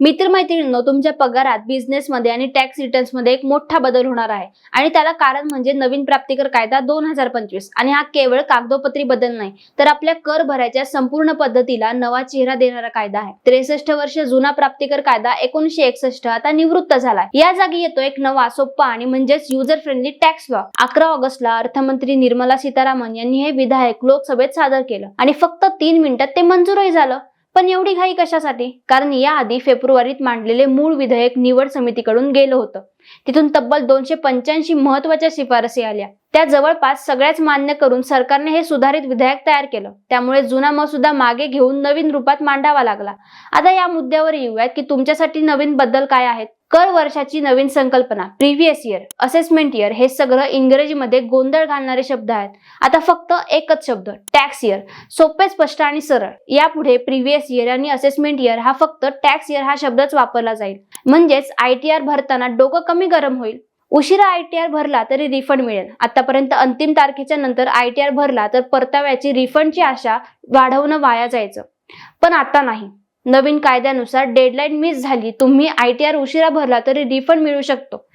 मित्रमैत्रिणींनो तुमच्या पगारात बिझनेसमध्ये आणि टॅक्स रिटर्न्समध्ये एक मोठा बदल होणार आहे. आणि त्याला कारण म्हणजे नवीन प्राप्तिकर कायदा दोन हजार पंचवीस. आणि हा केवळ कागदोपत्री बदल नाही तर आपल्या कर भरायच्या संपूर्ण पद्धतीला नवा चेहरा देणारा कायदा आहे. त्रेसष्ट वर्ष जुना प्राप्तिकर कायदा एकोणीशे एकसष्ट आता निवृत्त झाला या जागी येतो एक नवा सोप्पा आणि म्हणजेच युजर फ्रेंडली टॅक्स लॉ अकरा ऑगस्टला अर्थमंत्री निर्मला सीतारामन यांनी हे विधायक लोकसभेत सादर केलं. आणि फक्त तीन मिनिटात ते मंजूरही झालं. पण एवढी घाई कशासाठी? कारण याआधी फेब्रुवारीत मांडलेले मूळ विधेयक निवड समितीकडून गेलं होतं. तिथून तब्बल दोनशे पंच्याऐंशी महत्त्वाच्या शिफारसी आल्या. त्या जवळपास सगळ्याच मान्य करून सरकारने हे सुधारित विधेयक तयार केलं. त्यामुळे जुना मसुदा मागे घेऊन नवीन रूपात मांडावा लागला. आता या मुद्द्यावर येऊयात की तुमच्यासाठी नवीन बद्दल काय आहेत? कर वर्षाची नवीन संकल्पना प्रिव्हियस इयर असेसमेंट इयर हे सगळं इंग्रजीमध्ये गोंधळ घालणारे शब्द आहेत. आता फक्त एकच शब्द टॅक्स इयर सोपे स्पष्ट आणि सरळ. यापुढे प्रिव्हियस इयर आणि असेसमेंट इयर हा फक्त टॅक्स इयर हा शब्दच वापरला जाईल. म्हणजेच आय टी आर भरताना डोकं कमी गरम होईल. उशिरा आय टी आर भरला तरी रिफंड मिळेल. आतापर्यंत अंतिम तारखेच्या नंतर आय टी आर भरला तर परताव्याची रिफंडची आशा वाढवणं वाया जायचं. पण आता नाही. नवीन कायद्यानुसार डेडलाईन मिस झाली तुम्ही आय टी आर उशिरा भरला तरी रिफंड मिळू शकतो.